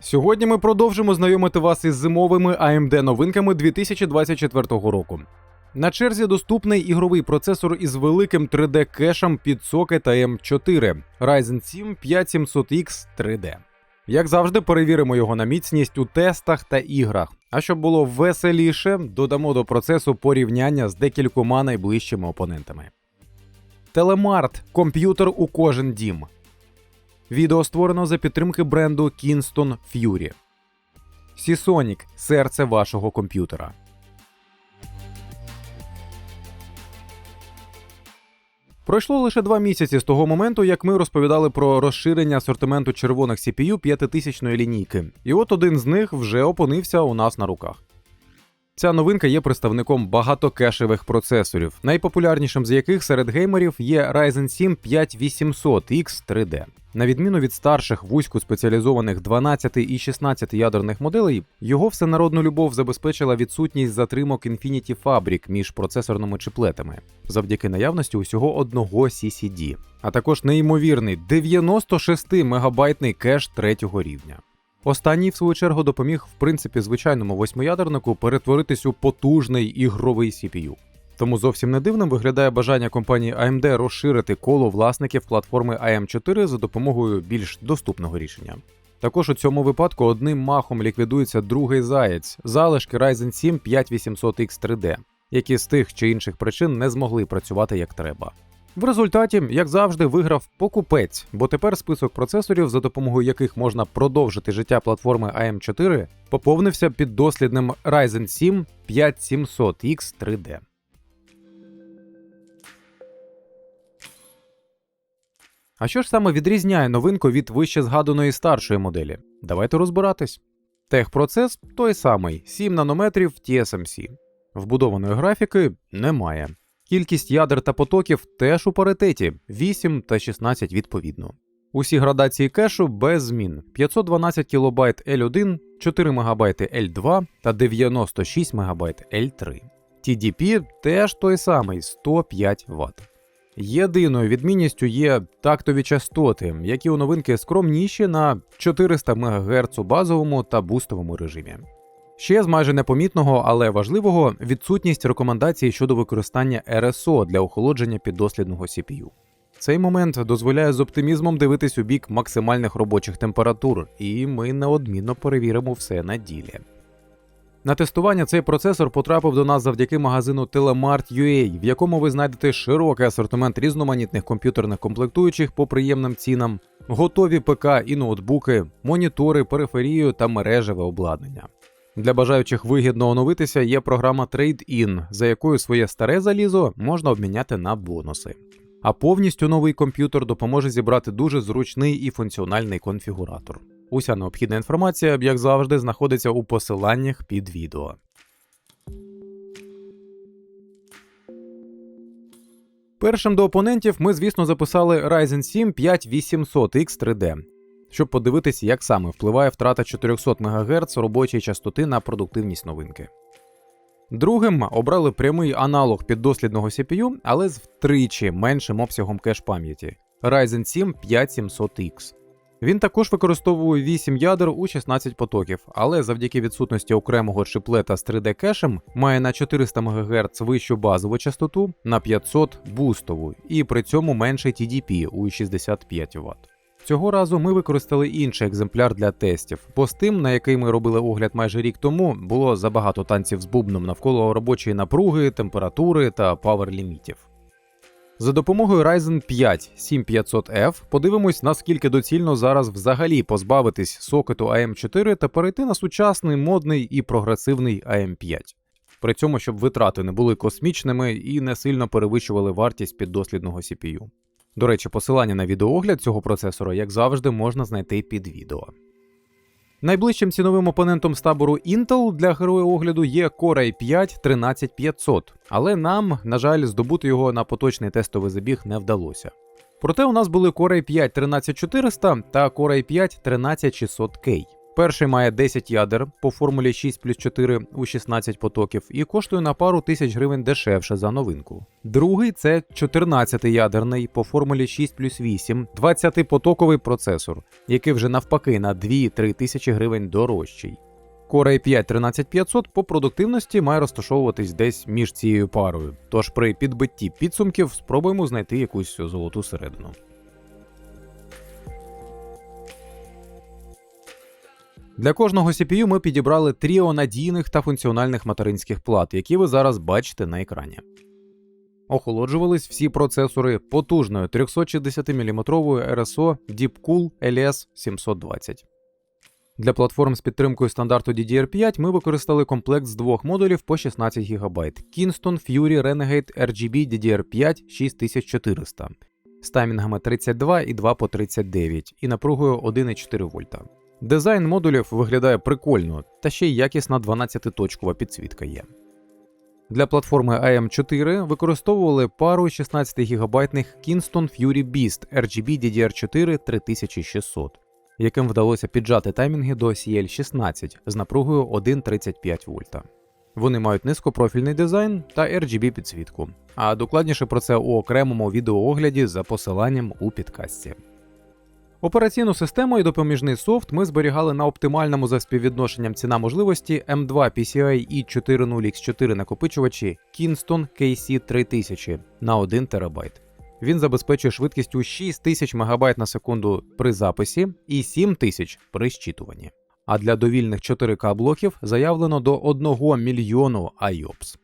Сьогодні ми продовжимо знайомити вас із зимовими AMD новинками 2024 року. На черзі доступний ігровий процесор із великим 3D кешем під сокет AM4 Ryzen 7 5700X 3D. Як завжди, перевіримо його на міцність у тестах та іграх. А щоб було веселіше, додамо до процесу порівняння з декількома найближчими опонентами. Телемарт комп'ютер у кожен дім. Відео створено за підтримки бренду Kingston Fury. Seasonic – серце вашого комп'ютера. Пройшло лише два місяці з того моменту, як ми розповідали про розширення асортименту червоних CPU 5000 лінійки. І от один з них вже опинився у нас на руках. Ця новинка є представником багатокешевих процесорів, найпопулярнішим з яких серед геймерів є Ryzen 7 5800X 3D. На відміну від старших вузько спеціалізованих 12 і 16 ядерних моделей, його всенародну любов забезпечила відсутність затримок Infinity Fabric між процесорними чиплетами завдяки наявності усього одного CCD, а також неймовірний 96 мегабайтний кеш третього рівня. Останній, в свою чергу, допоміг, в принципі, звичайному восьмиядернику перетворитись у потужний ігровий CPU. Тому зовсім не дивним виглядає бажання компанії AMD розширити коло власників платформи AM4 за допомогою більш доступного рішення. Також у цьому випадку одним махом ліквідується другий заєць залишки Ryzen 7 5800X 3D, які з тих чи інших причин не змогли працювати як треба. В результаті, як завжди, виграв покупець, бо тепер список процесорів, за допомогою яких можна продовжити життя платформи AM4, поповнився під дослідним Ryzen 7 5700X 3D. А що ж саме відрізняє новинку від вище згаданої старшої моделі? Давайте розбиратись. Техпроцес той самий 7 нанометрів TSMC. Вбудованої графіки немає. Кількість ядер та потоків теж у паритеті 8 та 16 відповідно. Усі градації кешу без змін: 512 кБ L1, 4 МБ L2 та 96 МБ L3. TDP теж той самий 105 Вт. Єдиною відмінністю є тактові частоти, які у новинки скромніші на 400 МГц у базовому та бустовому режимі. Ще з майже непомітного, але важливого відсутність рекомендацій щодо використання RSO для охолодження піддослідного CPU. Цей момент дозволяє з оптимізмом дивитись у бік максимальних робочих температур, і ми неодмінно перевіримо все на ділі. На тестування цей процесор потрапив до нас завдяки магазину Telemart.ua, в якому ви знайдете широкий асортимент різноманітних комп'ютерних комплектуючих по приємним цінам, готові ПК і ноутбуки, монітори, периферію та мережеве обладнання. Для бажаючих вигідно оновитися є програма Trade-in, за якою своє старе залізо можна обміняти на бонуси. А повністю новий комп'ютер допоможе зібрати дуже зручний і функціональний конфігуратор. Уся необхідна інформація, як завжди, знаходиться у посиланнях під відео. Першим до опонентів ми, звісно, записали Ryzen 7 5800X 3D, щоб подивитись, як саме впливає втрата 400 МГц робочої частоти на продуктивність новинки. Другим обрали прямий аналог піддослідного CPU, але з втричі меншим обсягом кеш пам'яті Ryzen 7 5700X. Він також використовує 8 ядер у 16 потоків, але завдяки відсутності окремого чиплета з 3D кешем має на 400 МГц вищу базову частоту, на 500 бустову, і при цьому менший TDP у 65 Вт. Цього разу ми використали інший екземпляр для тестів, бо з тим, на який ми робили огляд майже рік тому, було забагато танців з бубном навколо робочої напруги, температури та павер-лімітів. За допомогою Ryzen 5 7500F подивимось, наскільки доцільно зараз взагалі позбавитись сокету AM4 та перейти на сучасний модний і прогресивний AM5. При цьому, щоб витрати не були космічними і не сильно перевищували вартість піддослідного CPU. До речі, посилання на відеоогляд цього процесора, як завжди, можна знайти під відео. Найближчим ціновим опонентом з табору Intel для героя огляду є Core i5 13500, але нам, на жаль, здобути його на поточний тестовий забіг не вдалося. Проте у нас були Core i5 13400 та Core i5 13600K. Перший має 10 ядер по формулі 6 плюс 4 у 16 потоків і коштує на пару тисяч гривень дешевше за новинку. Другий це 14-ядерний по формулі 6 плюс 8, 20-потоковий процесор, який вже навпаки на 2-3 тисячі гривень дорожчий. Core i5 13500 по продуктивності має розташовуватись десь між цією парою, тож при підбитті підсумків спробуємо знайти якусь золоту середину. Для кожного CPU ми підібрали тріо надійних та функціональних материнських плат, які ви зараз бачите на екрані. Охолоджувались всі процесори потужною 360-мм RSO Deepcool LS 720. Для платформ з підтримкою стандарту DDR5 ми використали комплект з двох модулів по 16 ГБ Kingston Fury Renegade RGB DDR5 6400 з таймінгами 32 і 2 по 39 і напругою 1,4 вольта. Дизайн модулів виглядає прикольно, та ще й якісна 12-точкова підсвітка є. Для платформи AM4 використовували пару 16 гігабайтних Kingston Fury Beast RGB DDR4 3600, яким вдалося піджати таймінги до CL16 з напругою 1,35 вольта. Вони мають низькопрофільний дизайн та RGB підсвітку, а докладніше про це у окремому відеоогляді за посиланням у підкасті. Операційну систему і допоміжний софт ми зберігали на оптимальному за співвідношенням ціна можливості M2 PCI e 40X4 накопичувачі Kingston KC3000 на 1 ТБ. Він забезпечує швидкістю 6000 МБ на секунду при записі і 7000 при щитуванні. А для довільних 4К блоків заявлено до 1 мільйону IOPS.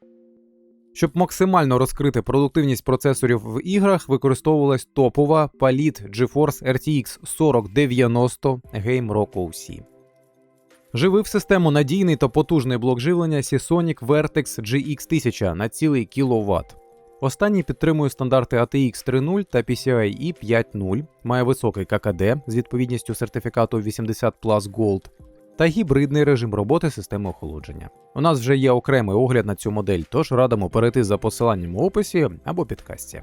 Щоб максимально розкрити продуктивність процесорів в іграх, використовувалась топова Palit GeForce RTX 4090 Game Rock OC. Живив систему надійний та потужний блок живлення Seasonic Vertex GX1000 на цілий кіловат. Останній підтримує стандарти ATX 3.0 та PCIe 5.0, має високий ККД з відповідністю сертифікату 80 Plus Gold та гібридний режим роботи системи охолодження. У нас вже є окремий огляд на цю модель, тож радимо перейти за посиланням у описі або підкасті.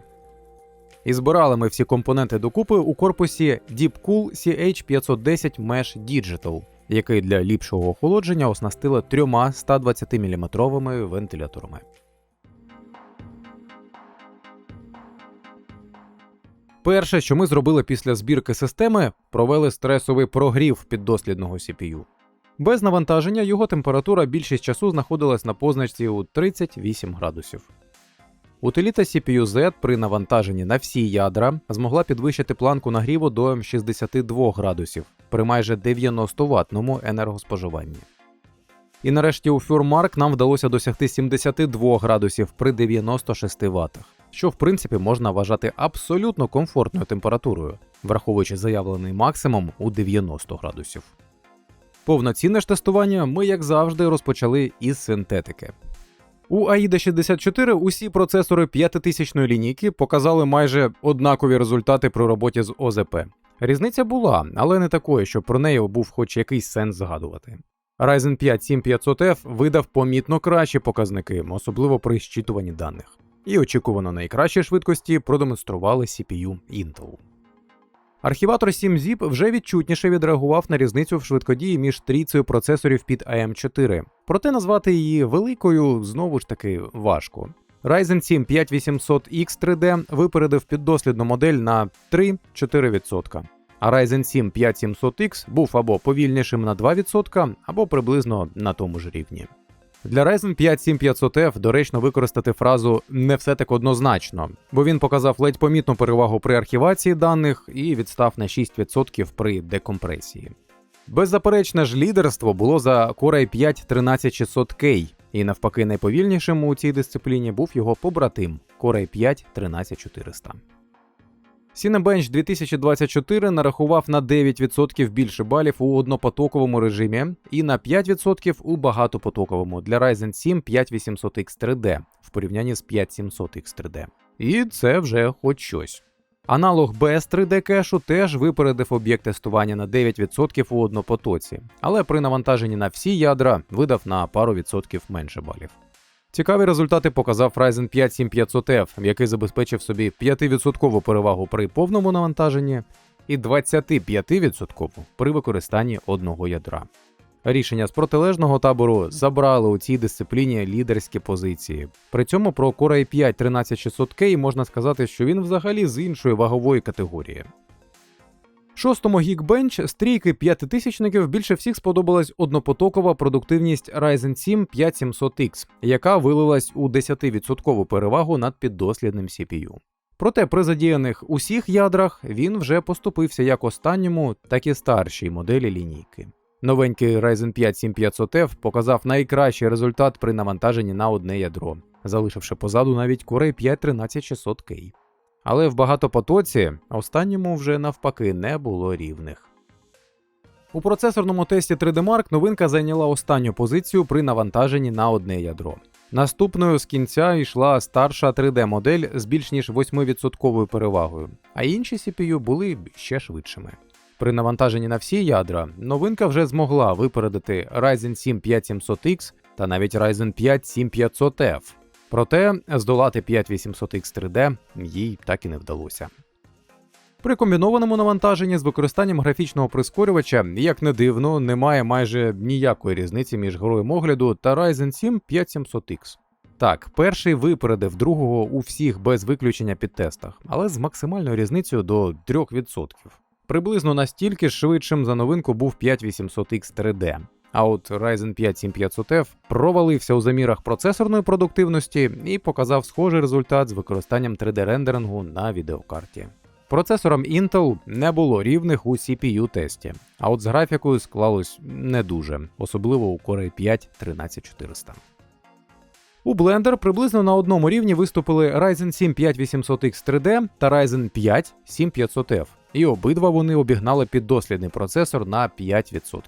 І збирали ми всі компоненти докупи у корпусі Deepcool CH510 Mesh Digital, який для ліпшого охолодження оснастили трьома 120 мм вентиляторами. Перше, що ми зробили після збірки системи, провели стресовий прогрів піддослідного CPU. Без навантаження його температура більшість часу знаходилась на позначці у 38 градусів. Утиліта CPU-Z при навантаженні на всі ядра змогла підвищити планку нагріву до 62 градусів при майже 90 ватному енергоспоживанні. І нарешті у Фюрмарк нам вдалося досягти 72 градусів при 96 ватах, що в принципі можна вважати абсолютно комфортною температурою, враховуючи заявлений максимум у 90 градусів. Повноцінне ж тестування ми, як завжди, розпочали із синтетики. У AIDA 64 усі процесори 5000 лінійки показали майже однакові результати при роботі з ОЗП. Різниця була, але не такою, щоб про неї був хоч якийсь сенс згадувати. Ryzen 5 7500F видав помітно кращі показники, особливо при щитуванні даних. І очікувано найкращі швидкості продемонстрували CPU Intel. Архіватор 7-ZIP вже відчутніше відреагував на різницю в швидкодії між трійцею процесорів під AM4, проте назвати її великою знову ж таки важко. Ryzen 7 5800X 3D випередив піддослідну модель на 3-4%, а Ryzen 7 5700X був або повільнішим на 2%, або приблизно на тому ж рівні. Для Ryzen 5 7500F доречно використати фразу не все так однозначно, бо він показав ледь помітну перевагу при архівації даних і відстав на 6% при декомпресії. Беззаперечне ж лідерство було за Core i5 13600K, і навпаки, найповільнішим у цій дисципліні був його побратим Core i5 13400. Cinebench 2024 нарахував на 9% більше балів у однопотоковому режимі і на 5% у багатопотоковому для Ryzen 7 5800X 3D в порівнянні з 5700X 3D. І це вже хоч щось. Аналог без 3D кешу теж випередив об'єкт тестування на 9% у однопотоці, але при навантаженні на всі ядра видав на пару відсотків менше балів. Цікаві результати показав Ryzen 5 7500F, який забезпечив собі 5% перевагу при повному навантаженні і 25% при використанні одного ядра. Рішення з протилежного табору забрали у цій дисципліні лідерські позиції. При цьому про Core i5 13600K можна сказати, що він взагалі з іншої вагової категорії. Шостому Geekbench з трійки п'ятитисячників більше всіх сподобалась однопотокова продуктивність Ryzen 7 5700X, яка вилилась у 10% перевагу над піддослідним CPU. Проте при задіяних усіх ядрах він вже поступився як останньому, так і старшій моделі лінійки. Новенький Ryzen 5 7500F показав найкращий результат при навантаженні на одне ядро, залишивши позаду навіть Core i 5 13600K. Але в багатопотоці останньому вже навпаки не було рівних. У процесорному тесті 3D Mark новинка зайняла останню позицію при навантаженні на одне ядро. Наступною з кінця йшла старша 3D-модель з більш ніж 8% перевагою, а інші CPU були ще швидшими. При навантаженні на всі ядра новинка вже змогла випередити Ryzen 7 5700X та навіть Ryzen 5 7500F. Проте здолати 5800X 3D їй так і не вдалося. При комбінованому навантаженні з використанням графічного прискорювача, як не дивно, немає майже ніякої різниці між героєм огляду та Ryzen 7 5700X. Так, перший випередив другого у всіх без виключення підтестах, але з максимальною різницею до 3%. Приблизно настільки швидшим за новинку був 5800X 3D. А от Ryzen 5 7500F провалився у замірах процесорної продуктивності і показав схожий результат з використанням 3D-рендерингу на відеокарті. Процесорам Intel не було рівних у CPU тесті, а от з графікою склалось не дуже, особливо у Core i 5 13400. У Blender приблизно на одному рівні виступили Ryzen 7 5800X 3D та Ryzen 5 7500F, і обидва вони обігнали піддослідний процесор на 5%.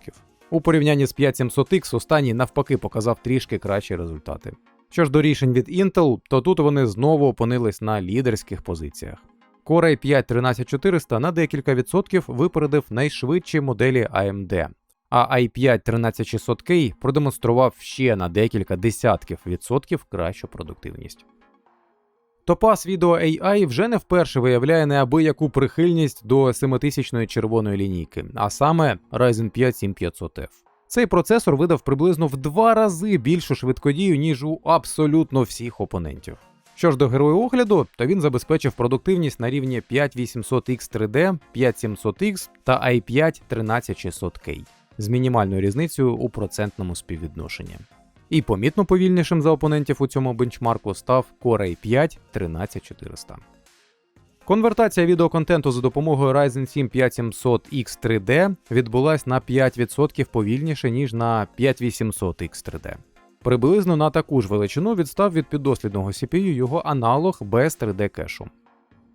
У порівнянні з 5700X останній навпаки показав трішки кращі результати. Що ж до рішень від Intel, то тут вони знову опинились на лідерських позиціях. Core i 5 13400 на декілька відсотків випередив найшвидші моделі AMD, а i5 13600K продемонстрував ще на декілька десятків відсотків кращу продуктивність. Топаз Video AI вже не вперше виявляє неабияку прихильність до 7000-ї червоної лінійки, а саме Ryzen 5 7500F. Цей процесор видав приблизно в два рази більшу швидкодію, ніж у абсолютно всіх опонентів. Що ж до герою огляду, то він забезпечив продуктивність на рівні 5800X 3D, 5700X та i5 13600K з мінімальною різницею у процентному співвідношенні. І помітно повільнішим за опонентів у цьому бенчмарку став Core i 5 13400. Конвертація відеоконтенту за допомогою Ryzen 7 5700X 3D відбулась на 5% повільніше, ніж на 5800X 3D. Приблизно на таку ж величину відстав від піддослідного CPU його аналог без 3D кешу.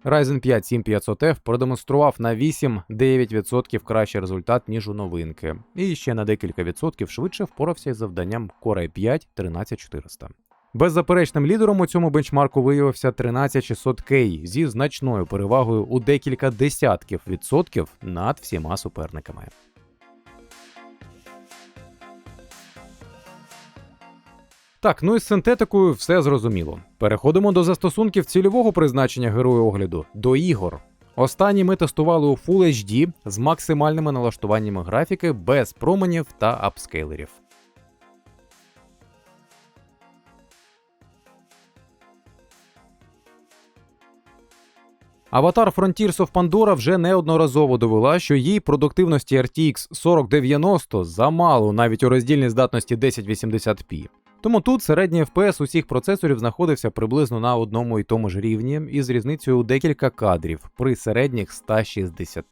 Ryzen 5 7500F продемонстрував на 8-9% кращий результат, ніж у новинки, і ще на декілька відсотків швидше впорався із завданням Core i 5 13400. Беззаперечним лідером у цьому бенчмарку виявився 13600K зі значною перевагою у декілька десятків відсотків над всіма суперниками. Так, ну і з синтетикою все зрозуміло. Переходимо до застосунків цільового призначення герою огляду до ігор. Останні ми тестували у Full HD з максимальними налаштуваннями графіки без променів та апскейлерів. Аватар Frontiers of Pandora вже неодноразово довела, що їй продуктивності RTX 4090 замало навіть у роздільній здатності 1080p. Тому тут середній FPS усіх процесорів знаходився приблизно на одному і тому ж рівні із різницею у декілька кадрів при середніх 160.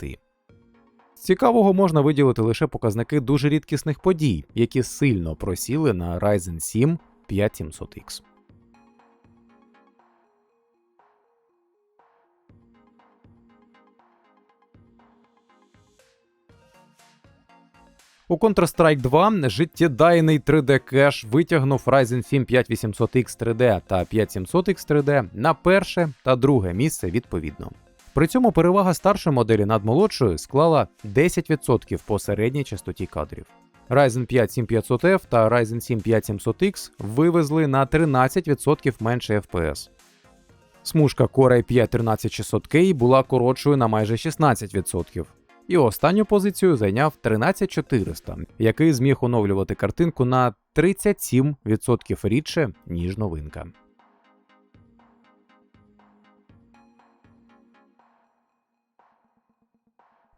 З цікавого можна виділити лише показники дуже рідкісних подій, які сильно просіли на Ryzen 7 5700X. У Counter-Strike 2 життєдайний 3D кеш витягнув Ryzen 7 5800X 3D та 5700X 3D на перше та друге місце відповідно. При цьому перевага старшої моделі над молодшою склала 10% по середній частоті кадрів. Ryzen 5 7500F та Ryzen 7 5700X вивезли на 13% менше FPS. Смужка Core i5 13600K була коротшою на майже 16%. І останню позицію зайняв 13400, який зміг оновлювати картинку на 37% рідше, ніж новинка.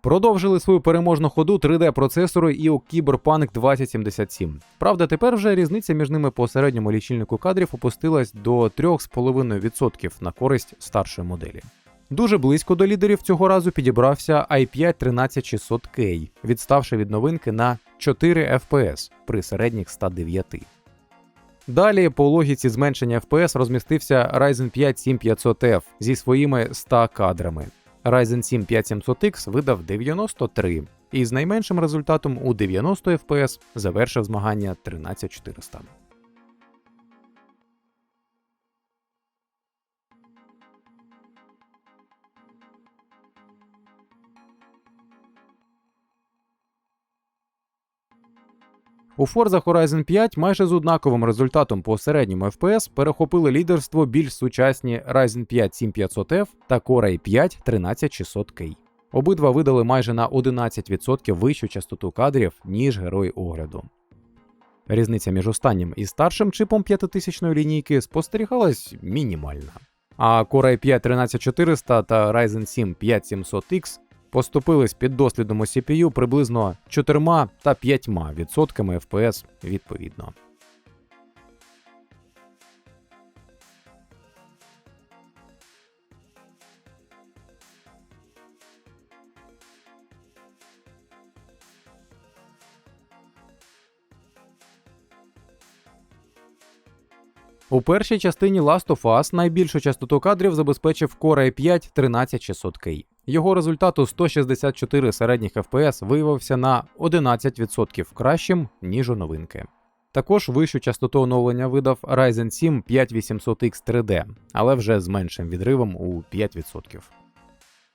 Продовжили свою переможну ходу 3D-процесори і у Cyberpunk 2077. Правда, тепер вже різниця між ними по середньому лічильнику кадрів опустилась до 3,5% на користь старшої моделі. Дуже близько до лідерів цього разу підібрався i5 13600K, відставши від новинки на 4 FPS при середніх 109. Далі по логіці зменшення FPS розмістився Ryzen 5 7500F зі своїми 100 кадрами. Ryzen 7 5700X видав 93 і з найменшим результатом у 90 FPS завершив змагання 13400. У Forza Horizon 5 майже з однаковим результатом по середньому FPS перехопили лідерство більш сучасні Ryzen 5 7500F та Core i5 13600K. Обидва видали майже на 11% вищу частоту кадрів, ніж герой огляду. Різниця між останнім і старшим чипом 5000 лінійки спостерігалась мінімальна. А Core i5 13400 та Ryzen 7 5700X поступились під дослідом CPU приблизно 4 та 5 відсотками FPS відповідно. У першій частині Last of Us найбільшу частоту кадрів забезпечив Core i5 13600K. Його результат у 164 середніх FPS виявився на 11% кращим, ніж у новинки. Також вищу частоту оновлення видав Ryzen 7 5800X 3D, але вже з меншим відривом у 5%.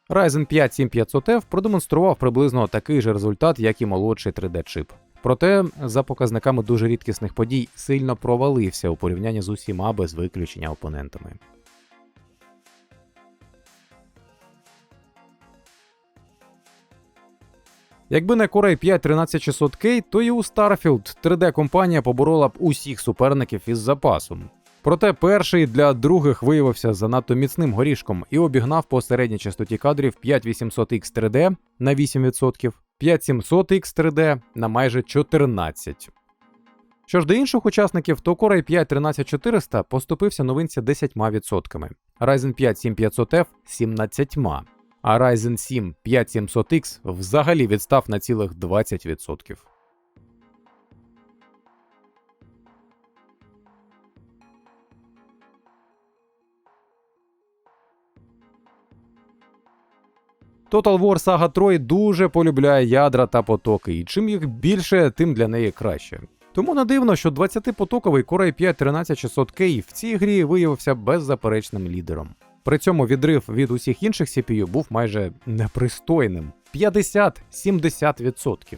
Ryzen 5 7500F продемонстрував приблизно такий же результат, як і молодший 3D-чип. Проте, за показниками дуже рідкісних подій, сильно провалився у порівнянні з усіма без виключення опонентами. Якби не Core i5 13600K, то і у Starfield 3D-компанія поборола б усіх суперників із запасом. Проте перший для других виявився занадто міцним горішком і обігнав по середній частоті кадрів 5800X 3D на 8%, 5700X 3D на майже 14%. Що ж до інших учасників, то Core i5 13400 поступився новинці 10%, Ryzen 5 7500F 17%, а Ryzen 7 5700X взагалі відстав на цілих 20%. Total War Saga Troy дуже полюбляє ядра та потоки, і чим їх більше, тим для неї краще. Тому не дивно, що 20-потоковий Core i5 13600K в цій грі виявився беззаперечним лідером. При цьому відрив від усіх інших CPU був майже непристойним 50-70%.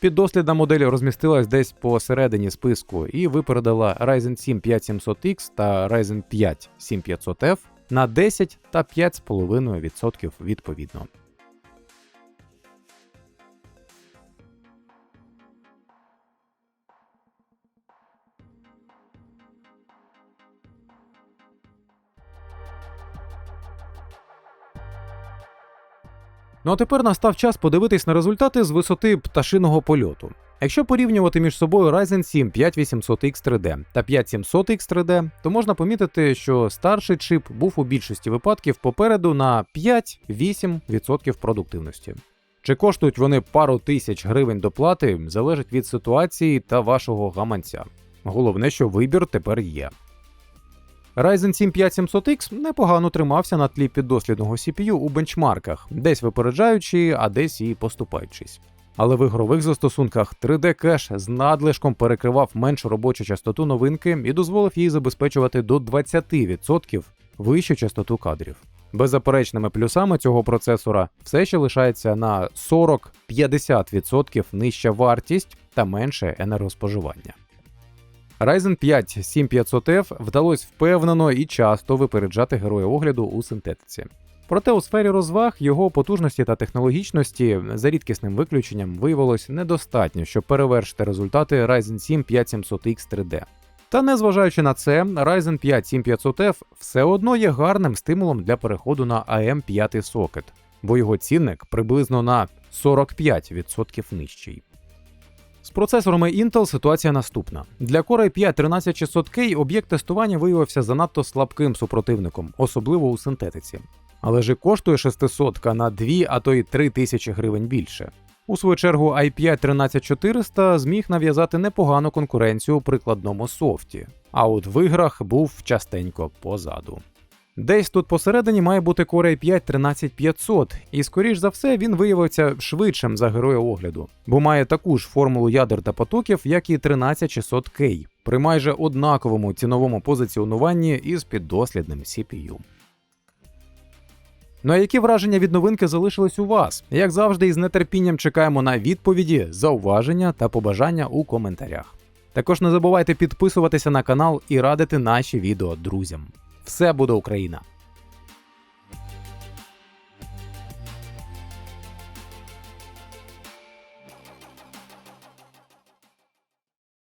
Піддослідна модель розмістилась десь посередині списку і випередила Ryzen 7 5700X та Ryzen 5 7500F на 10 та 5,5% відповідно. Ну а тепер настав час подивитись на результати з висоти пташиного польоту. Якщо порівнювати між собою Ryzen 7 5800X 3D та 5700X 3D, то можна помітити, що старший чип був у більшості випадків попереду на 5-8% продуктивності. Чи коштують вони пару тисяч гривень доплати, залежить від ситуації та вашого гаманця. Головне, що вибір тепер є. Ryzen 7 5700X непогано тримався на тлі піддослідного CPU у бенчмарках, десь випереджаючи, а десь і поступаючись. Але в ігрових застосунках 3D кеш з надлишком перекривав меншу робочу частоту новинки і дозволив їй забезпечувати до 20% вищу частоту кадрів. Беззаперечними плюсами цього процесора все ще лишається на 40-50% нижча вартість та менше енергоспоживання. Ryzen 5 7500F вдалося впевнено і часто випереджати героя огляду у синтетиці. Проте у сфері розваг його потужності та технологічності за рідкісним виключенням виявилось недостатньо, щоб перевершити результати Ryzen 7 5700X 3D. Та незважаючи на це, Ryzen 5 7500F все одно є гарним стимулом для переходу на AM 5 сокет, бо його цінник приблизно на 45% нижчий. З процесорами Intel ситуація наступна. Для Core i5 13600K об'єкт тестування виявився занадто слабким супротивником, особливо у синтетиці. Але ж і коштує 600 на 2, а то й 3 тисячі гривень більше. У свою чергу i5 13400 зміг нав'язати непогану конкуренцію у прикладному софті, а от в іграх був частенько позаду. Десь тут посередині має бути Core i5 13500, і скоріш за все він виявився швидшим за героя огляду, бо має таку ж формулу ядер та потоків, як і 13600K, при майже однаковому ціновому позиціонуванні із піддослідним CPU. Ну а які враження від новинки залишились у вас? Як завжди, із нетерпінням чекаємо на відповіді, зауваження та побажання у коментарях. Також не забувайте підписуватися на канал і радити наші відео друзям. Все буде Україна!